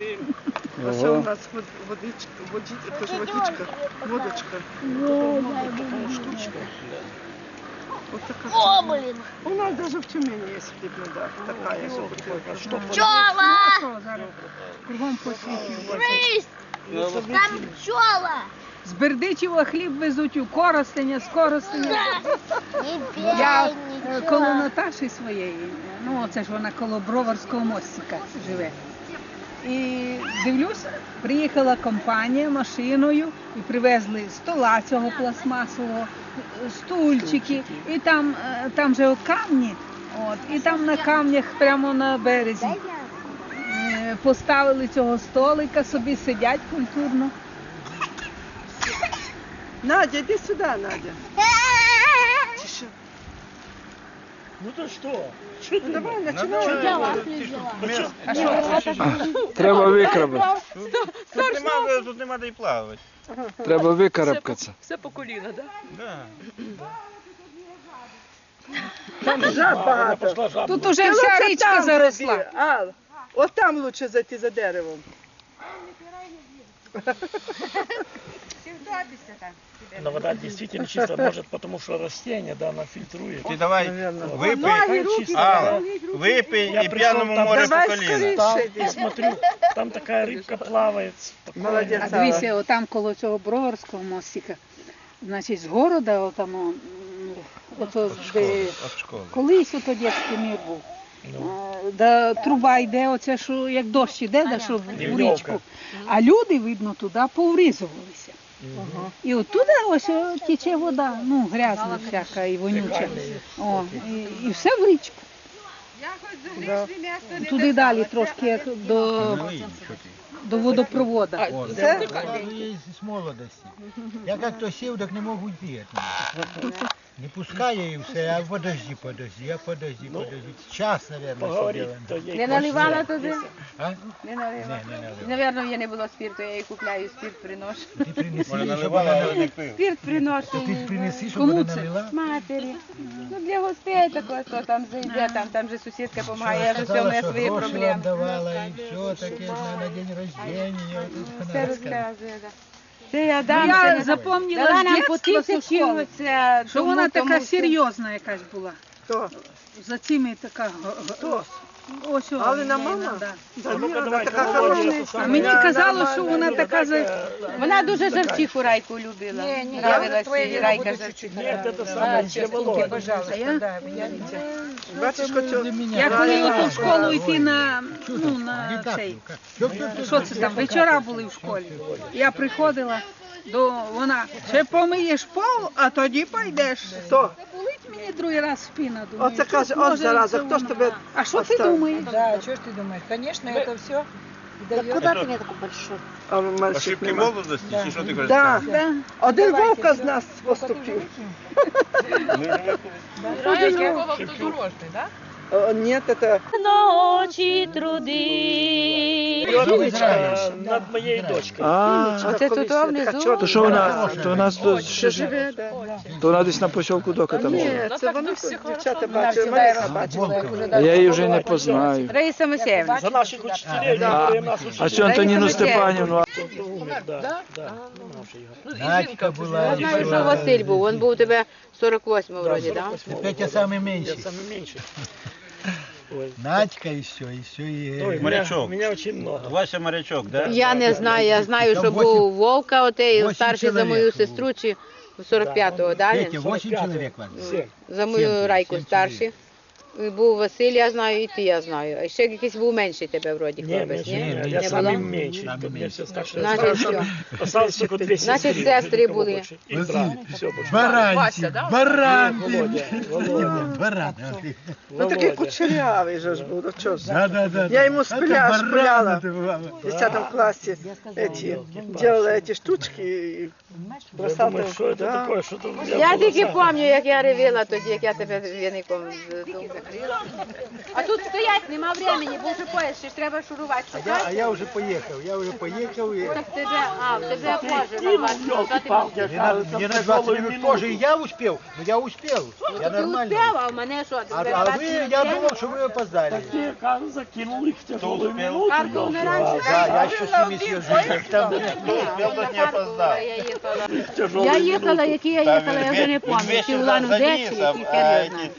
Ось у нас вод- водичка, водичка, тож водичка, водочка. Така штучка. Вот така. О, блин! У нас даже в Тюмени есть хлебный такая же бутылка. Что Пчела! Кругом по світі. Брысь! Там пчела! З Бердичева хліб везуть у Коростеня, з Коростеня. Не Я бей, е, ничего. коло Наташі своєї, ну це ж вона коло Броварського мостика живе. І дивлюся, приїхала компанія машиною і привезли стола цього пластмасового, е, стульчики, і там, е, там же камні, от, і там на камнях прямо на березі е, поставили цього столика, собі сидять культурно. Надя, иди сюда, Надя. Тише. Ну то что? Что Ну, ты? давай, Ну, начинай. чё Я ты? вафлі взяла. Ну, чё? А що? Треба викрабити. Тут нема, тут нема де й плавати. Треба викарабкатися. Все по коліна, так? Да. Там жаб багато. Пошла жаба. Тут уже Ти вся лучше річка там заросла. зайди, Ал, от там лучше зайти за деревом. Но вода действительно чистая, может, потому что растение, да, она фильтрует. Ти давай Наверно. випий, чистая. Алла, Я і прийшов п'яному там- море Давай по коліна. скоріше. Там, йди. я смотрю, там такая рыбка плавает. спокойно. Молодець. А дивіться, отам коло цього Броварського мостика, значить, з города, отам, м, ото, де От школи. колись ото дитячий мір був. Ну, Е, Да труба йде, оце що як дощ іде, да, що в в Рівньовка. річку. А люди, видно, туди поврізувалися. І отуди ось тече вода, ну грязна всяка і вонюча. О, і, і все в річку. Да. Туди далі трошки як до, до водопроводу. Це з молодості. Я як-то сів, так не можу йти. Не пускає і все, а подожди, подожди, а подожди, подожди. Час, мабуть, поговорить, сиділи. Не наливала туди? А? Не Не, наливала. не наливала. Навірно, в її не було спирту, я їй купляю спирт, приношу. Ти принеси, Може щоб наливала, вона але не пив. Спирт приношу Ти їй. принеси, щоб Кому вона це? налила. Матері. Ну, для гостей такого, хто там зайде, там, там же сусідка допомагає, я вже все, у Сказала, мене що свої гроші вам проблеми. давала і все таке на, на день рождения. Все вона розказує. Це я Ну, дам. я це запомнила Дала з нам дитинства зі тисячі школи, оце, що тому- вона тому така що- серйозна якась була. хто? За цими така. г- г- Хто? Ось о, Алина мама? да. Да, вона така хороша. А мені Да, нормально. що вона така за. Вона дуже жарчиху райку любила. Ні, ні, Нравилась їй райка жарчиха. Нет, это самое для Володи. А я, Бачиш, хотів. я коли у школу йти на, ну, на цей. Що це там? Вечора були в школі. Я приходила до вона ще помиєш пол, а тоді пойдеш. Хто? Болить мені другий раз спина. Думаю, Оце що каже, може от зараза, це хто ж вона? тебе А що ти оставив? думаєш? Да, что ж ты думаешь? Конечно, это все Да куда ты мне такой большой? А в мальчик Ошибки нема. молодості, чи що ти кажеш? Да. Да. Один вовка з нас поступив. дорожный, да? О, Ні, це Ночі труди. Лёдочка над моей дочкой. А, Оце тут внизу. то що вона, то у нас тут, Що живе, да. то вона десь на посілку дока там Ні, живе. це вони дівчата Вона бачили, всегда Маріса його бачила. як уже А я її вже не познаю. Раїса Мосєвна. За наших учителей, А, которые нас а учили. цю Антоніну Степанівну, Кто-то умер, да, да. нема вже його. Надька була. Я знаю, що Василь був, він був у тебе 48 Да, вроді, так? 48 Петя самый Я меньший. самый меньший. Ой, Надька и все, и все. И... Ой, меня, Морячок. меня очень много. Вася морячок, да? Я не знаю, я знаю, що був Вовка, отей, восемь старший за мою чоловік сестру, чи 45-го, да? Петя, він? 8 человек вас? Семь. За мою райку сім старший. І Був Василь, я знаю, і ти я знаю. А ще якийсь був менший тебе вроді Не, хлопець, меньше, ні? не, Не я Не самый було? меньший. Самый Тут мне меньший. все старшие. Значить, Осталось- все. Осталось только две сестры. Значит, сестры никого были. больше. И брат. Все, больше. Баранчик, баран. Володя, Володя, Баран. Ну такий Володя. кучерявий же ж був, ну чого ж. Да, да, да. Я ему Это спиля- баран шпиляла. это была. В 10 классе эти, делала эти штучки и Я бросала. думаю, что это Да. такое, что-то у меня Я в тільки волосах. пам'ятаю, як я ревела тоді, як я тебе віником здув. А тут стоять нема времени, бо вже поїзд, ще ж треба шурувати. А я, а я вже поїхав, я вже поїхав і... Так тебе, а, в тебе позже. Кинул, елки-палки, Мне на, оказывается, мне на на 20 целую минут минуту. позже, и я успел. Ну я успел. Я Ти нормально. успів, а в мене що? А, а вы, я думал, что вы опоздали. Ты, оказывается, кинул их в тяжелую успел? минуту. Харков не ёлки, раніше. Да, я еще с ними съезжу. Там, Хто успів, тот не опоздав. Я їхала. в тяжелую Я минуту. їхала, які я Там їхала, я вже не весь пам'ятаю. Чи вечір Улан там Удець, завис, чи а, який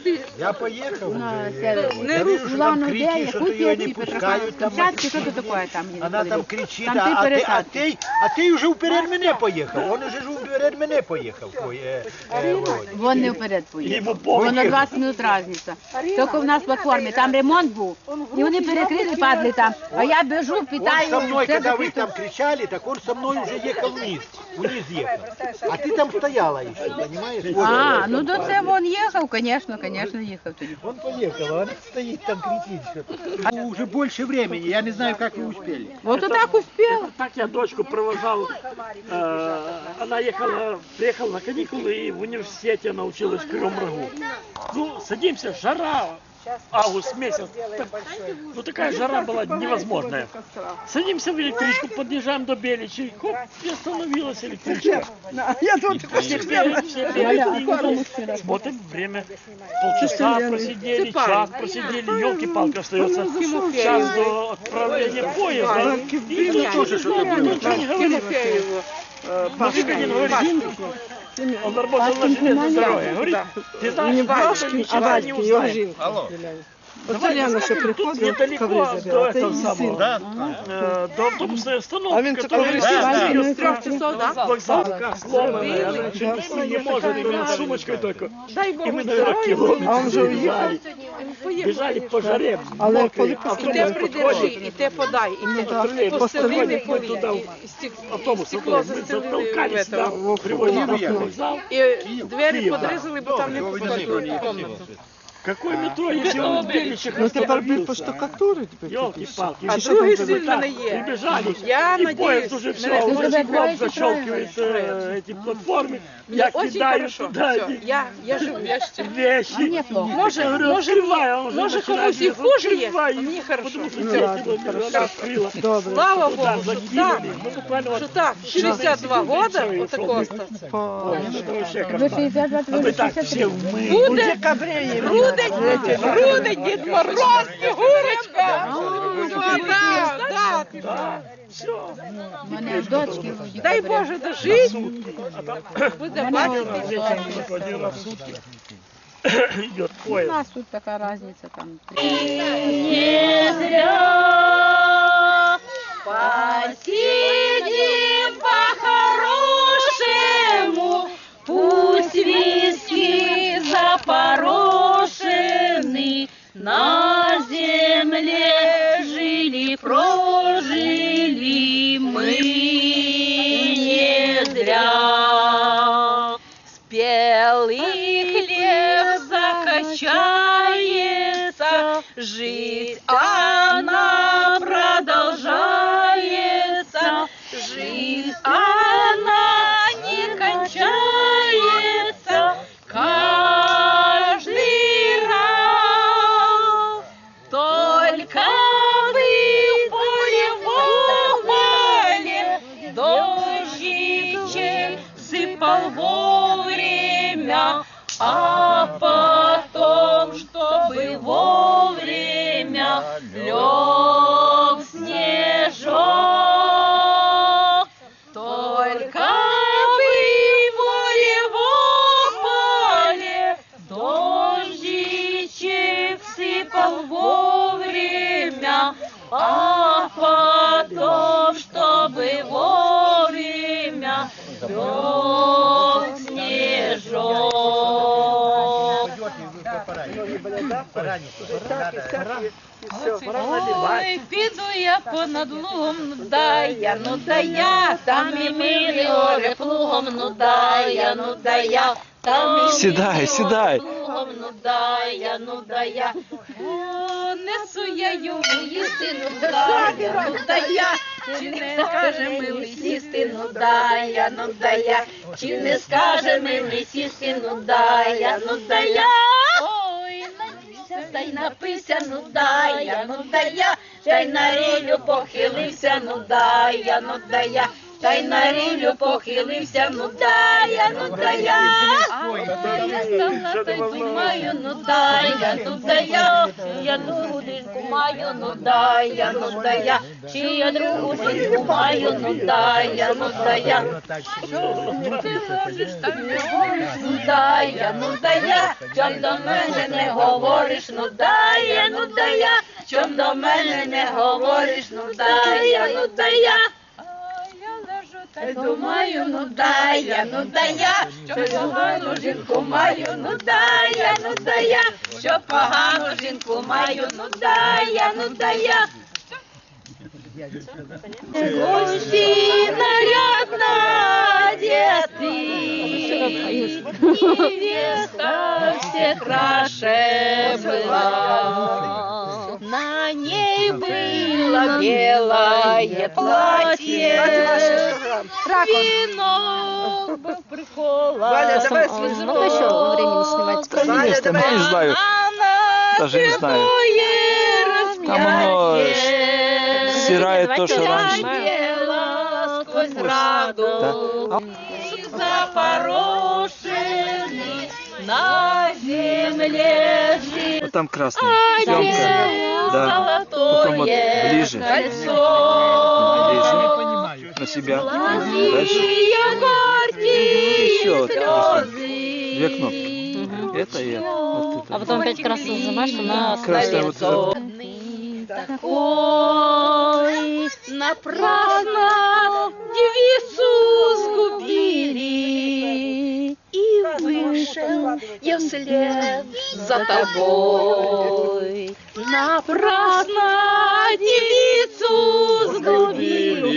а хер я эти знаю. я поехал уже. сядь. Я вижу, что там крики, что ее не Петропавловський, пускают. Там, Початки, що це таке там? є она там неподалеку? кричит, Там а, три а, ты, а, пересадки. ты, а ты уже вперед мене поехал. Он уже ж вперед мене поехал. Ой, э, э, Володя. Вон не вперед поїхав. Ему Бо на похуй. 20 минут різниця. Тільки в нас платформі, там ремонт був. І вони перекрили, падли там. А я біжу, Он питаю, со мной, це когда вы закрито. там кричали, так он со мной уже ехал вниз. Вниз ехал. А ты там стояла еще, понимаешь? Вот А, он. ну до це він їхав, звісно, звісно, їхав тоді. Он поехал, а он стоит там кричит что-то. Ну, Уже больше времени, я не знаю, как вы успели. Вот так успів. Так я дочку провожал. э, Она ехала, приехала на каникулы и в университете она училась в Кривом Рогу. Ну, садимся, жара, август месяц. Так, ну такая жара была невозможная. Садимся в электричку, подъезжаем до Беличей. Хоп, и остановилась электричка. Я тут Все перед, все перед. Смотрим, время. Полчаса просидели, час просидели. Елки-палки остается час до отправления поезда. И никто же что-то ничего не говорит. Э, Говорит, он работал на железной дороге. Говорит, ты знаешь, Васькин, а ничего його жінка. Алло. Оце Ляна ще Тут приходить, недалеко коври до забирає. Це этого її самого, син. Да? э, до автобусной остановки. А він це которая коври Да, да. идет з трьох часов, да? Вокзал такая сломанная, она чуть ли не может, она с сумочкой только. Дай И Богу мы, наверное, километр А он вже уїхав? бежали, бежали по жаре, Але мокрые, коли І те автобус придержи, подходит, і те подай, і те троллейбус постелили подходит, мы туда, пові, і стік- автобус стекло мы застелили затолкали в сюда, этом. приводим на вокзал. І двері Київ, да. подрізали, бо там не Добре, пускали добре, в комнату. Какое метро, если он в Белищах Ну тепер би остановился? поштукатурить би. Елки-палки. А еще другий там сильно не є. Прибежали. Я и надеюсь, поезд уже все, наверное, уже уже стеклом двое защелкивает э, эти платформы. Я Очень кидаю хорошо. туда Все, эти я, я живу, я ще. вещи. неплохо. Може, Я говорю, може, открывай, он уже може начинает комусь і мне хуже є, открывай. а мені хорошо. Потому что Ну часть ладно, туда хорошо. открыла. Добре. Слава Туда Богу, що так, закинули. Ну, буквально вот що так, 62 года, отако. По... Ой, это вообще Ви кошмар. 62, А ви мы так 63. все грудень, грудень, Дід Мороз, Снігурочка. Мене дочки будуть. Дай Боже дожить. Буде бачити. Один раз в сутки идет У нас тут така різниця там. Не зря посидим на земле жили, прожили мы не зря. Спелый хлеб закачается, жить Ой, піду я понад лугом, ну да я, ну да я, там і мили оре плугом, ну да я, ну да я, там і Сідай, сідай. плугом, ну да я, ну да я, О, несу я йому їсти, ну да я, ну да я, чи не скаже милий сісти, ну да я, ну да я, чи не скаже милий сісти, ну да я, ну да я, та й напився, ну дай я, ну дай я, та й на рілю похилився, ну дай я, ну дай я, та й на рілю похилився, ну дай я, ну дай я. Та й думаю, ну дай я, ну дай я, я другу жінку маю, ну дай я, ну дай я, чи я другу жінку маю, ну дай я, ну дай я. Ну дай я, ну дай я, чом до мене не говориш, ну дай я, ну дай я, чом до мене не говориш, ну дай я, ну дай я. Та й думаю, ну дай я, ну дай я, що погану жінку маю, ну дай я, ну дай я, що погану жінку маю, ну дай я, ну дай я. Гости нарядно одеты, невеста все краше была. Было белое платье, венок был приколот. Валя, давай Ну, свисток. еще времени снимать. Валя, давай. не знаю. Даже не знаю. Там оно стирает то, что раньше. Сквозь радугу, запорошенный на земле жив. Вот там красный. Съемка. Да. Потом вот ближе. кольцо. Понимаю. На себя. Дальше. горькие Еще вот. Две кнопки. Это и. Вот это. А потом опять красную зажимаешь, она Красная вот это. Такой напрасно девицу сгубили, И вышел я вслед за тобой. Напрасно девицу сгубили,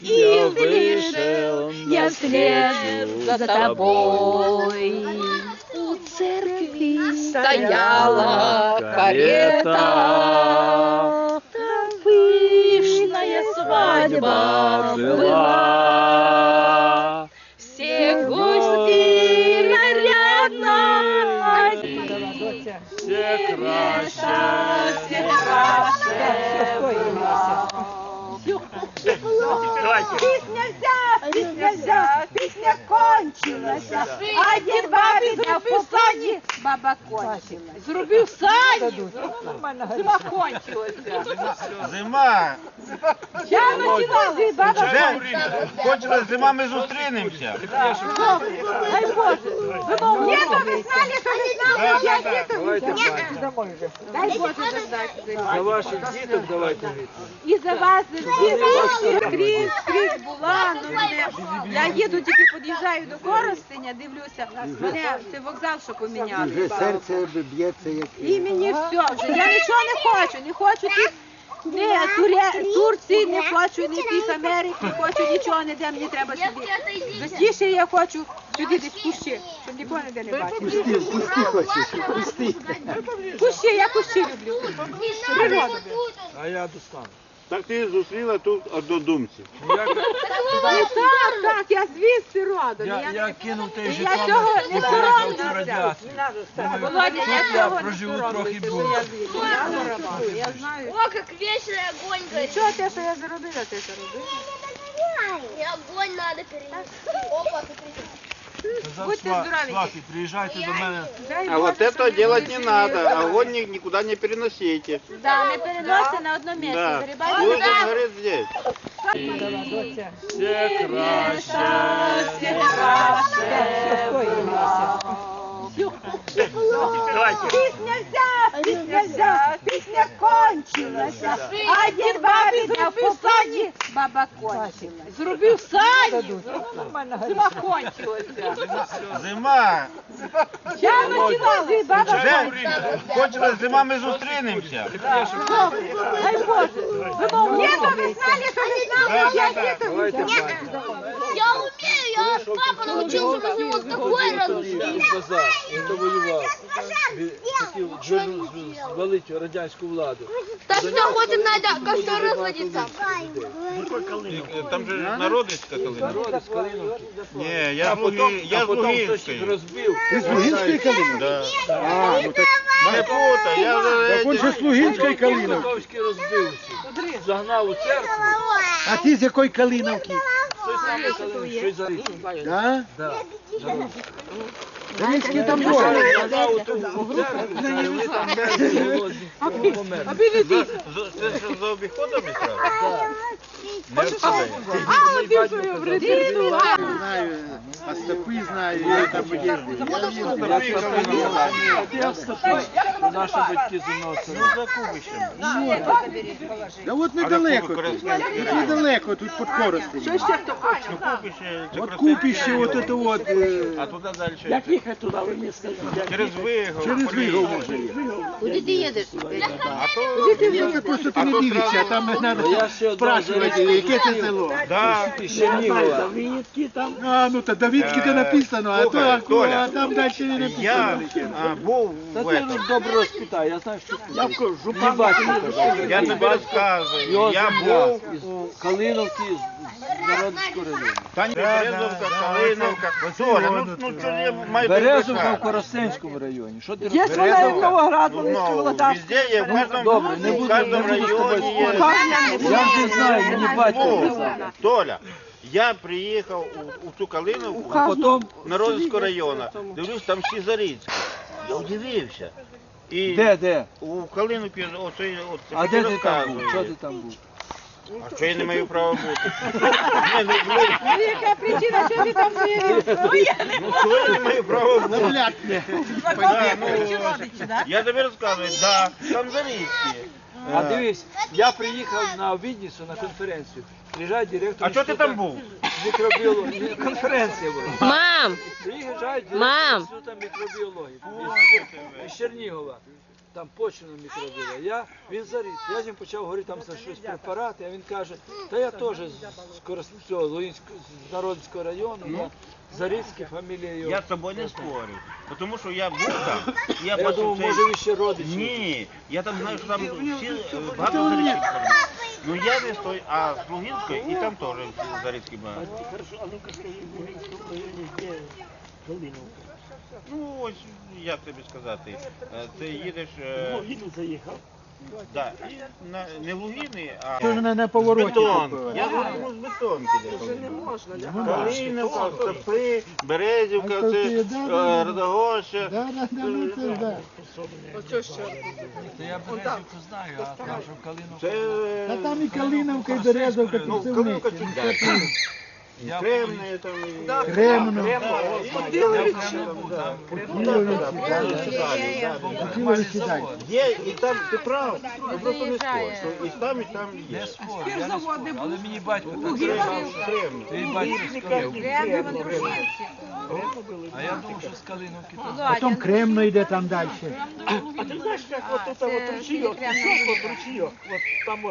И вышел я вслед за тобой. У церкви стояла карета, там пышная свадьба была. Пісня вся, пісня вся, пісня кончилася. Один бабі зробив саді, баба кончилась. Зробив саді, Зима кончилася. Зима. Я починала, баба Вже кончилась зима, ми зустрінемося. Дай Боже. Ні, то весна, літо весна, я літо весна. Дай Боже дождати. За ваших діток давайте. І за вас скрізь, скрізь була. Ну, я їду, тільки під'їжджаю до Коростеня, дивлюся, мене це вокзал, що поміняли. Вже серце б'ється як І мені все вже. Я нічого не хочу, не хочу не Туря... Турції, не хочу ні тих Америк, не хочу нічого, ніде мені треба сюди. Частіше я хочу сюди десь кущі, щоб нікого ніде не бачити. пусти хочеш, пусти. Кущі, я кущі люблю. Природу. А я достану. Так ти зустріла тут однодумців. Ну, так, так, я звідси родом. Я, Я, я кинув той я цього не соромлюся. радіацію. Володя, я цього не проживу трохи що довше. я. Я Я знаю. О, как весело огонь горит. Нічого те, що я заробила, те заробила. И огонь надо перенести. Опа, ты прикинь. Будьте здорові. Свахи, приїжджайте до мене. Дай А Боже, вот щоб это ви делать були не живі. надо, огонь ни- никуда не переносите. Да, не переносите на одно місце. Да. Загрібайте Будет он гореть здесь. Все краще. все краше была. Давайте. Пісня вся, пісня вся, пісня кончилася. Один бабі зробив саді, баба кончилась. Зробив саді, Зима кончилася. Зима. Я починала, баба Вже кончилась зима, ми зустрінемося. Дай Боже. Ні, то весна, літо весна, я літо весна. Я научился, с такой разучили. Воював, хотів звалити радянську владу. Так что хотим надо разводиться. Там же народицька калина. Народи з Ні, я з потім, Луги- я а з потім хтось розбив. Ти з Лугинської калини? Да. А, ну так Не путай, я. Так он же з Лугинської Калиновки. Розбився. Загнав у церкву. А ти з якої Калиновки? Той самий Калин, що й за річку. Да? Да. Зарицький там померли. За- Це що за обіходами? Знаю, а стопи знаю, я там їздив. Я їздив. Я в стопи, що наші батьки заносили. Ну, за кубищем. Да от недалеко тут. Тут недалеко, тут під Коростень. Ну, кубище, це От красиве. купище, от это вот. е, А туди далі. Як їхати туди, ви мені скажіть? Через Вигов. Через. Вигов можна їхати. Куди ти їдеш? А то... Ні, це просто ти не дивишся, а там Я треба ще одного спрашувати, яке це село. Да. Чернігова. Вінітки там. А, ну то Давидки де написано, а то Слухай, а, Толя, а там далі не Я написано. а, був Та в ти этом. ну, добре розпитай, я знаю, що я не бачу. Я тобі розказую. Його Я земля був із Калиновки, з Народського району. Та ні, Березовка, Калиновка. Толя, ну, ну що я маю Березовка в? Коростенському районі. Що ти Є розказуєш? вона і в Новограду, Ну, і в ну, Володарську. везде є, в кожному, Добре, не в буду- кожному буду з тобою районі є. спорити. Я вже знаю, мені батько Ну, казав. Толя, я приїхав у, у ту Калиновку, А потім, Народського району. Дивлюсь, там всі Зарицькі. Я удивився. І де, де? у Калиновці оцей, оце, А де ти там був? Що ти там був? А що я не маю права бути? Ні, ну, ну, Яка причина, що ти там заявив? ну, що я не маю права бути? Да, ну, Я тобі розказую, да, там Зарицькі. А дивись, я приїхав на Відницю на конференцію. Приїжджає директор. А що ти там був? Мікробіології. Конференція була. Мам! Приїжджає директор Мам! інституту мікробіології. Із, із Чернігова. Там почвена мікробіологія. Я, він заріс. Я з ним почав говорити там за щось препарати, а він каже, та я теж з, з, Корос- цього, Луїнського- з Народського району, я Зарицький, фамілія його. Я з тобою не спорю. Тому що я був там, і я Я бачив думав, цей- може ви ще родичі. Ні, я там знаю, що там всі е, багато зарічних. Ну я не стой, а з Лугинской і там теж зарядки багато. Хорошо, а ну-ка скажи, в Лугинском районе где Долиновка? Ну ось як тобі сказати, е, ти їдеш. Ну, Лугину заїхав. Да, і на, не в Лугини, а Це ж на, на з повороті. бетон. купили. Я говорю, ну, з бетонки де. Калиновка, Стопи, Березівка, А це Стопи, да, да. е, Радогоща. Да, да, да, ну це ж да. Та я Березівку знаю, а там, що Калиновка. Це Та там і Калиновка, і Березовка, ну, тут все Калиновка вместе. чуть далі. І Кремне там. і- там да. Далі, да, бо Путиловичі. Є, і там ти прав, я просто не спорю, що і там, і там є. Не спорю, я не спорю, але мені батько так сказав, що Кремне. твій батько з А я думав, що з Калиновки то Потім Кремно йде там далі. А ти знаєш, як от это вот ручеек, пішов от ручеек, вот там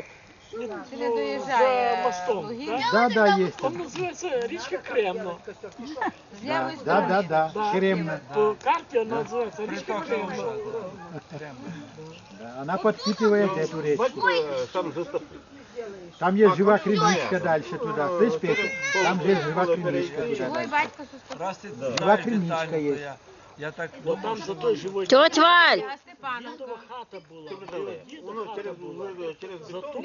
вот, ну, за мостом, да? Да, да, є Он там. називається річка Кремно. Да, да, да, да. Кремно. По карті вона називається річка Кремно. Да, Вона підпитує эту речку. Батько е, сам застав. Там є жива кремничка далі туди. Слышь, Петя? Там є жива кремничка туди. далі. Раз ти Жива знаєш кремничка детально, є. то я, я так, ну там за той живой Тьоть Валь! дідова хата була. Воно через, ну, через бетон.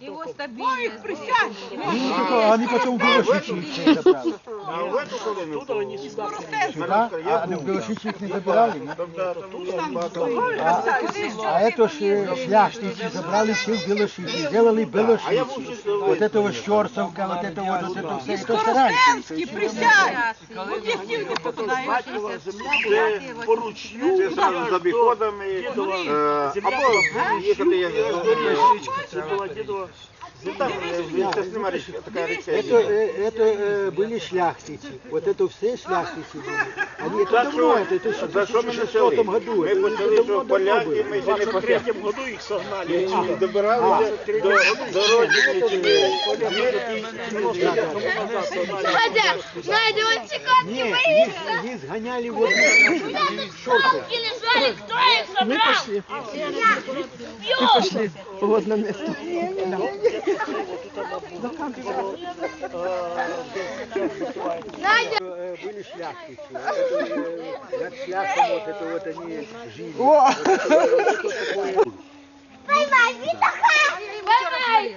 Його стабільність. присядь. Ну, тільки вони потім в Білошичі забрали. А в эту колину, Тут вони сюди Сюди? А не в Білошичі їх не забирали? ні? там, да, там багато. А, а это ж э, шляхтицы забрали все в Белошице, сделали А я був Белошицы. чисто Вот это вот Щорсовка, вот это вот, вот это все, это все раньше. І присядь. Об'єктивно. Це по ручню, це саме з обіходами, або їхати як Це була дідова. Ну там е, це нема річка, така річка. Это, э, это э, были шляхтицы. Вот это все шляхтицы были. Они это За давно, що, это, это еще в за що ми 1600 почали? году. Ми Это почали, давно, що давно поляки, было. ми ще не В третьому году їх согнали. Чи добиралися до, до родини, чи ми Надя, Надя, он чекать Не, их, их сгоняли вот в Щорсов. не лежали, кто их собрал? Мы пошли. Пішли в одне місце. Вот тут она была. Надя! Были шляхтичи. Над шляхом вот это вот они жили. О! Бай-бай, Вітаха! Бай-бай!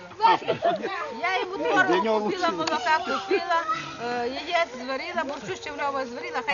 Я йому творогу купила, молока купила, е, яєць зварила, борщу ще в нього зварила.